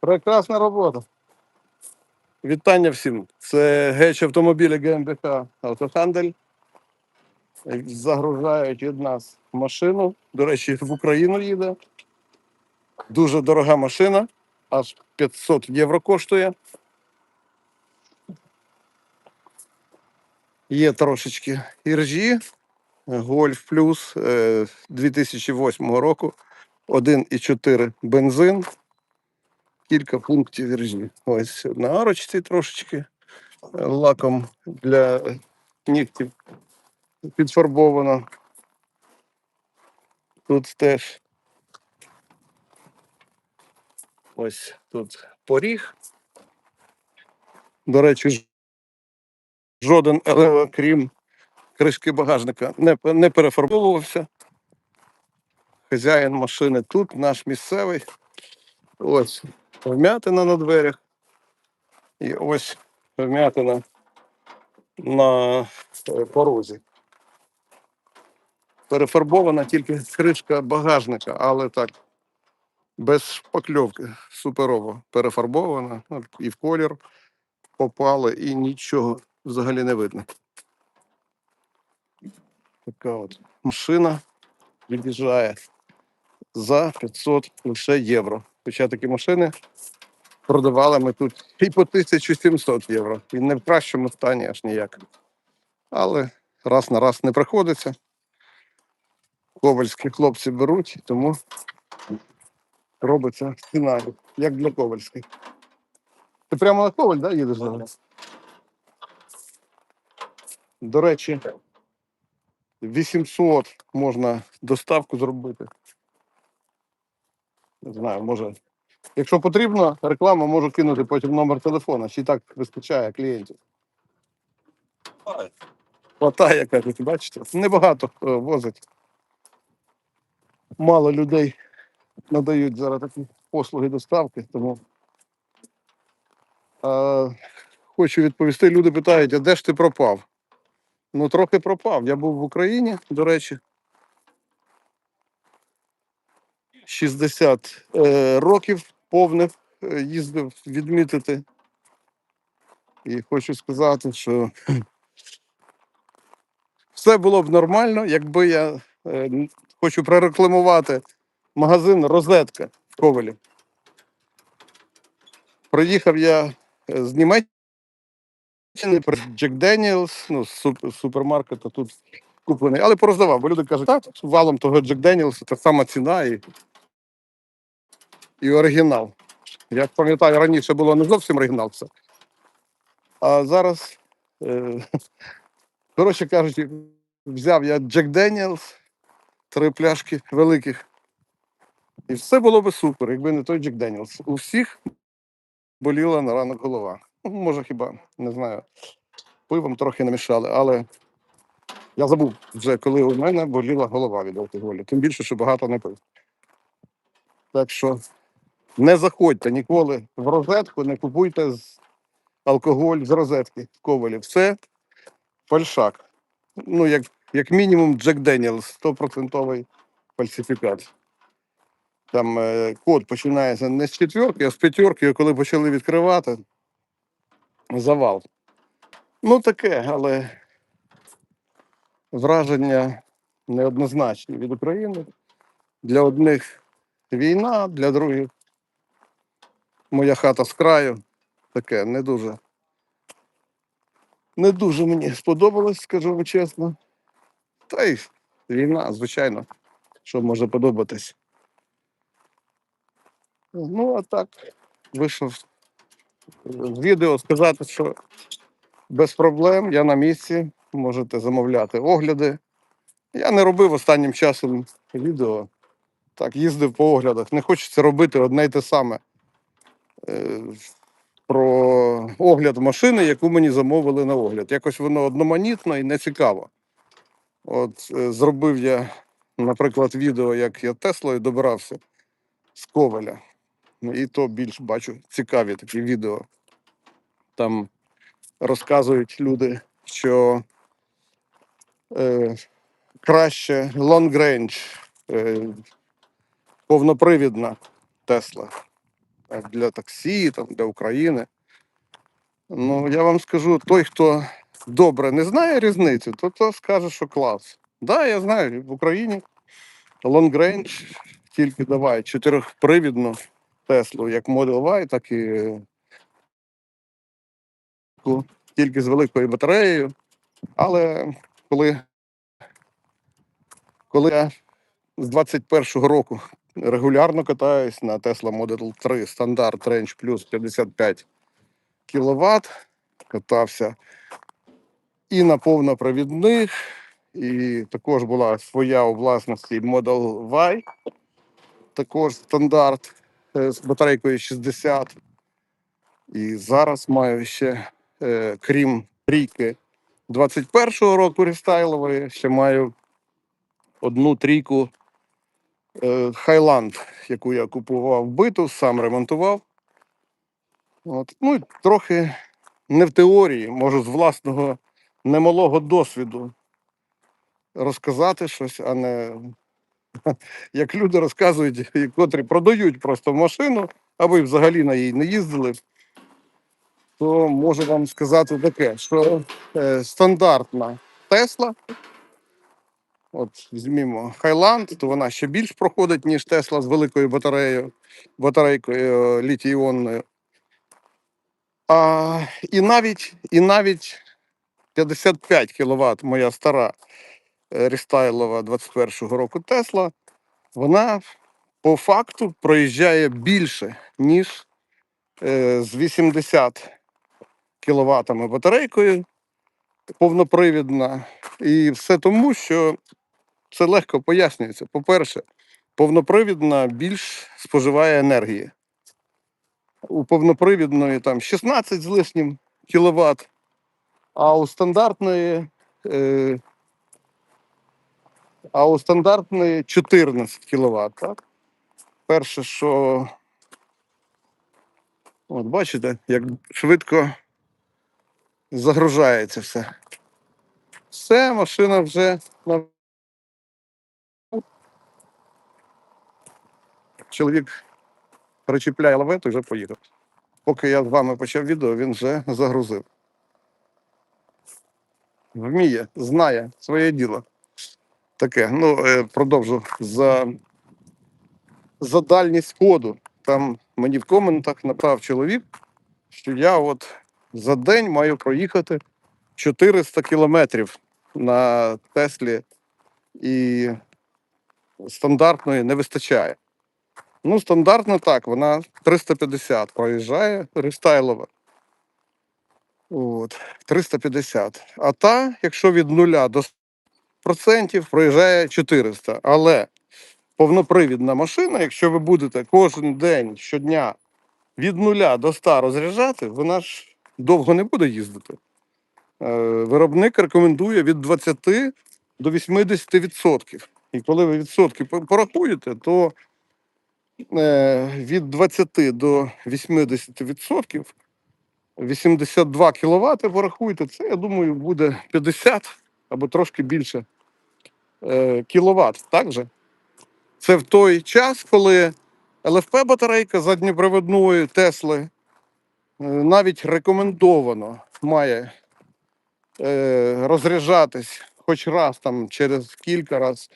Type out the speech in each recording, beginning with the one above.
Прекрасна робота. Вітання всім. Це геч автомобілі ГМБК Автохандель. Загружають від нас машину. До речі, в Україну їде. Дуже дорога машина, аж 500 євро коштує. Є трошечки іржі. Гольф плюс е, 2008 року. 1,4 бензин. Кілька пунктів іржі. Ось на арочці трошечки е, лаком для нігтів підфарбовано. Тут теж ось тут поріг. До речі, жоден елемент, крім кришки багажника, не, не перефарбовувався. Хазяїн машини тут, наш місцевий. Ось вмятина на дверях. І ось вмятина на е, порозі. Перефарбована тільки кришка багажника, але так, без шпакльовки, суперово перефарбована, ну, і в колір попали, і нічого взагалі не видно. Така от машина від'їжджає за 500 лише євро. Хоча такі машини продавали ми тут і по 1700 євро. І не в кращому стані аж ніяк. Але раз на раз не приходиться. Ковальські хлопці беруть, тому робиться ціна, як для ковальських. Ти прямо на коваль, да, їдеш зараз? До речі, 800 можна доставку зробити. Не знаю, може. Якщо потрібно, реклама можу кинути потім номер телефона, чи так вистачає клієнтів. Хватає, кажуть, бачите? Небагато е, возить. Мало людей надають зараз такі послуги доставки, тому е, хочу відповісти. Люди питають, а де ж ти пропав? Ну, трохи пропав. Я був в Україні, до речі. 60 е, років повних е, їздив відмітити. І хочу сказати, що все було б нормально, якби я е, хочу прорекламувати магазин Розетка в Ковелі. Приїхав я з Німеччини, про Джек Деніелс, ну, з супермаркету тут куплений, але пороздавав, бо люди кажуть, так, валом того Джек Деніелса, та сама ціна і, і оригінал. Я пам'ятаю, раніше було не зовсім оригінал все. А зараз, е, коротше кажучи, взяв я Джек Деніелс, три пляшки великих. І все було би супер, якби не той Джек Деніелс. У всіх боліла на ранок голова. Ну, може, хіба, не знаю. Пивом трохи намішали, але я забув вже, коли у мене боліла голова від алкоголю. Тим більше, що багато не пив. Так що не заходьте ніколи в розетку, не купуйте алкоголь з розетки ковалі. Все фальшак. Ну, як, як мінімум, Джек Деніелс, 100% фальсифікат. Там е, код починається не з четверки, а з п'ятерки, коли почали відкривати, завал. Ну, таке, але враження неоднозначні від України. Для одних війна, для других моя хата з краю. Таке не дуже. Не дуже мені сподобалось, скажу вам чесно. Та й війна, звичайно, що може подобатись. Ну, а так, вийшов з відео сказати, що без проблем, я на місці, можете замовляти огляди. Я не робив останнім часом відео. Так, їздив по оглядах. Не хочеться робити одне й те саме. Е, про огляд машини, яку мені замовили на огляд. Якось воно одноманітно і не цікаво. От е, зробив я, наприклад, відео, як я Теслою добирався з Коваля. Ну, І то більш бачу цікаві такі відео. Там розказують люди, що е, краще long е, повнопривідна Тесла. Для таксі, там, для України. Ну, я вам скажу, той, хто добре не знає різниці, то, то скаже, що клас. Так, да, я знаю, в Україні Long Range тільки давай чотирьохпривідну Теслу, як Model Y, так і тільки з великою батареєю. Але коли, коли я з 21-го року регулярно катаюсь на Tesla Model 3 стандарт Range Plus 55 кВт, катався і на повнопровідних, і також була своя у власності Model Y, також стандарт е, з батарейкою 60. І зараз маю ще, е, крім трійки 21-го року рестайлової, ще маю одну трійку Хайланд, яку я купував биту, сам ремонтував. От. Ну і трохи не в теорії, можу з власного немалого досвіду розказати щось, а не як люди розказують, котрі продають просто машину, а ви взагалі на їй не їздили, то можу вам сказати таке, що е, стандартна Тесла, от візьмімо Хайланд, то вона ще більш проходить, ніж Тесла з великою батареєю, батарейкою е, літій-іонною. А, і навіть, і навіть 55 кВт, моя стара е, рестайлова 21-го року Тесла, вона по факту проїжджає більше, ніж е, з 80 кВт батарейкою повнопривідна. І все тому, що це легко пояснюється. По-перше, повнопривідна більш споживає енергії. У повнопривідної там 16 з лишнім кВт, а у стандартної, е, а у стандартної 14 кВт. Так? Перше, що от бачите, як швидко загружається все. Все, машина вже на чоловік причіпляє лавет і вже поїхав. Поки я з вами почав відео, він вже загрузив. Вміє, знає своє діло. Таке. Ну, е, продовжу за, за дальність ходу. Там мені в коментах написав чоловік, що я от за день маю проїхати 400 кілометрів на Теслі і стандартної не вистачає. Ну, стандартно так, вона 350 проїжджає рестайлова. От, 350. А та, якщо від 0 до 100%, проїжджає 400. Але повнопривідна машина, якщо ви будете кожен день щодня від 0 до 100 розряджати, вона ж довго не буде їздити. Е, Виробник рекомендує від 20 до 80%. І коли ви відсотки порахуєте, то від 20 до 80%, 82 кВт порахуйте, це, я думаю, буде 50 або трошки більше е, кіловат. Так же? Це в той час, коли ЛФП-батарейка задньоприводної Тесли е, навіть рекомендовано має е, розряджатись хоч раз там через кілька разів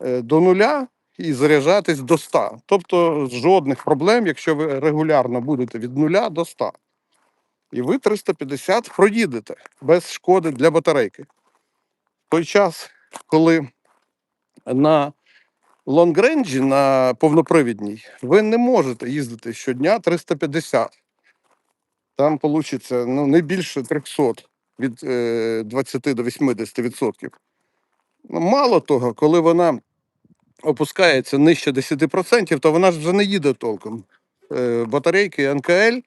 е, до нуля і заряджатись до 100. Тобто жодних проблем, якщо ви регулярно будете від нуля до 100. І ви 350 проїдете без шкоди для батарейки. В той час, коли на лонгренджі, на повнопривідній, ви не можете їздити щодня 350. Там вийде ну, не більше 300 від е, 20 до 80%. Ну, мало того, коли вона опускається нижче 10%, то вона ж вже не їде толком. Е, батарейки НКЛ,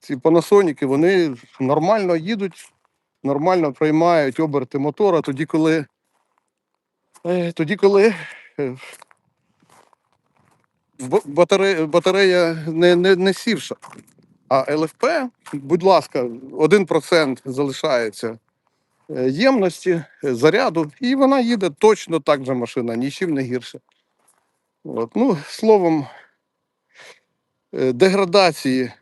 ці панасоніки, вони нормально їдуть, нормально приймають оберти мотора, тоді, коли, е, тоді, коли е, батарея, батарея не, не, не сівша. А ЛФП, будь ласка, 1% залишається ємності, заряду, і вона їде точно так же машина, нічим не гірше. От. Ну, словом, Е, Деградації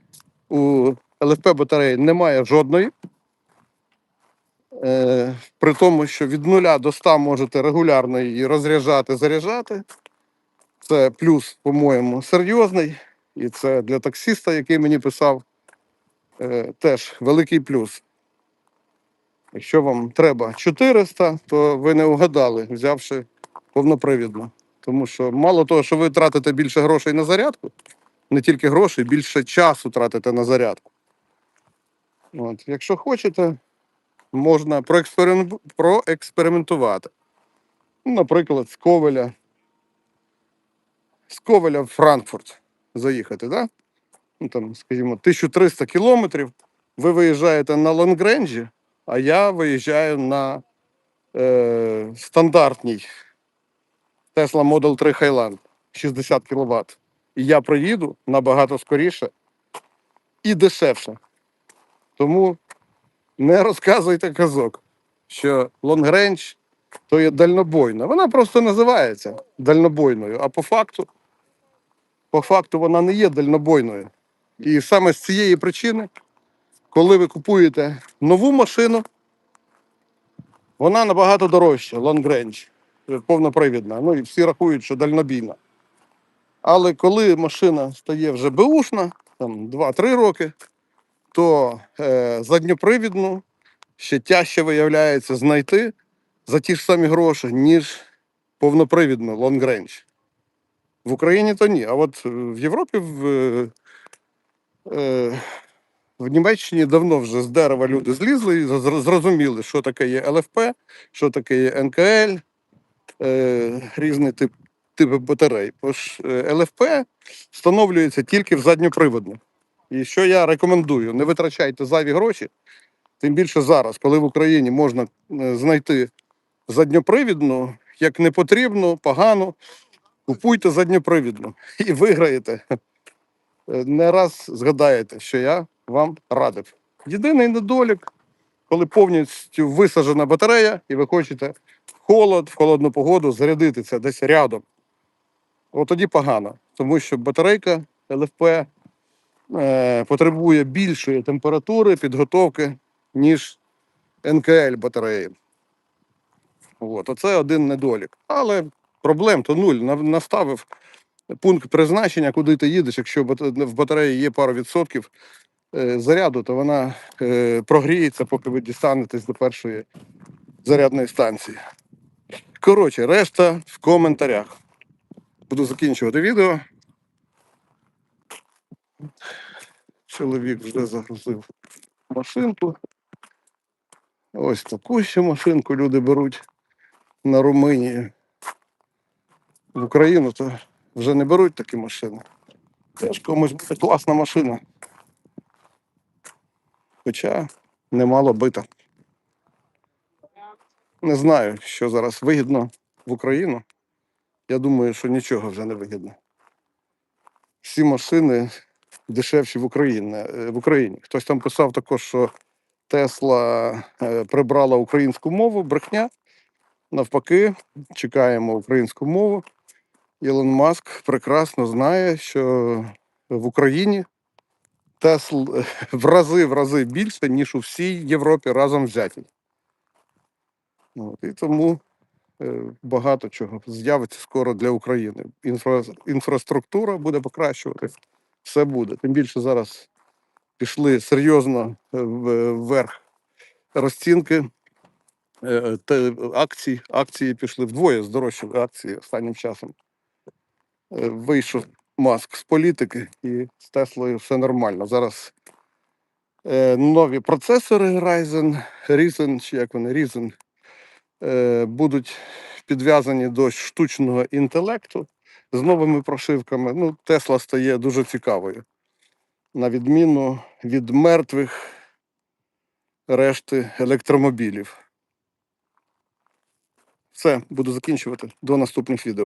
у ЛФП батареї немає жодної. Е, При тому, що від 0 до 100 можете регулярно її розряджати, заряджати. Це плюс, по-моєму, серйозний. І це для таксиста, який мені писав, е, теж великий плюс. Якщо вам треба 400, то ви не угадали, взявши повнопривідну. Тому що мало того, що ви тратите більше грошей на зарядку, не тільки грошей, більше часу тратите на зарядку. От. Якщо хочете, можна проексперим- проекспериментувати. Наприклад, з Ковеля. З Ковеля в Франкфурт заїхати, да? ну, там, скажімо, 1300 кілометрів. Ви виїжджаєте на Лонгренджі, а я виїжджаю на е, стандартній Tesla Model 3 Highland 60 кВт. І я приїду набагато скоріше і дешевше. Тому не розказуйте казок, що Range то є дальнобойна. Вона просто називається дальнобойною, а по факту, по факту вона не є дальнобойною. І саме з цієї причини, коли ви купуєте нову машину, вона набагато дорожча, е, повнопривідна. Ну і всі рахують, що дальнобійна. Але коли машина стає вже беушна, там 2-3 роки, то е, задньопривідну ще тяжче виявляється знайти за ті ж самі гроші, ніж повнопривідну Range. В Україні то ні. А от е, в Європі, в, е, е, в Німеччині давно вже з дерева люди злізли і зрозуміли, що таке є ЛФП, що таке є НКЛ, е, різні тип, типи батарей. Тож е, ЛФП встановлюється тільки в задньоприводних. І що я рекомендую, не витрачайте зайві гроші, тим більше зараз, коли в Україні можна е, знайти задньопривідну, як не потрібно, погано, купуйте задньопривідну і виграєте. Е, Не раз згадаєте, що я вам радив. Єдиний недолік, коли повністю висаджена батарея, і ви хочете в холод, в холодну погоду зарядити це десь рядом. От тоді погано, тому що батарейка ЛФП е, потребує більшої температури підготовки, ніж НКЛ батареї. От, оце один недолік. Але проблем то нуль. Наставив пункт призначення, куди ти їдеш. Якщо в батареї є пару відсотків заряду, то вона е, прогріється, поки ви дістанетесь до першої зарядної станції. Коротше, решта в коментарях. Буду закінчувати відео. Чоловік вже загрузив машинку. Ось таку ще машинку люди беруть на Румунії. В Україну то вже не беруть такі машини. Теж комусь буде класна машина. Хоча немало бита. Не знаю, що зараз вигідно в Україну. Я думаю, що нічого вже не вигідно. Всі машини дешевші в Україні. е, в Україні. Хтось там писав також, що Тесла е, прибрала українську мову, брехня. Навпаки, чекаємо українську мову. Ілон Маск прекрасно знає, що в Україні Тесл в рази в рази більше, ніж у всій Європі разом взятій. От, і тому е, багато чого з'явиться скоро для України. Інфра, інфраструктура буде покращувати, все буде. Тим більше зараз пішли серйозно е, вверх розцінки. е, акцій, акції пішли вдвоє здорожчали акції останнім часом. Е, Вийшов маск з політики і з Теслою все нормально. Зараз е, нові процесори Ryzen, Ryzen, чи як вони, Ryzen, е, будуть підв'язані до штучного інтелекту з новими прошивками. Ну, Тесла стає дуже цікавою. На відміну від мертвих решти електромобілів. Все, буду закінчувати. До наступних відео.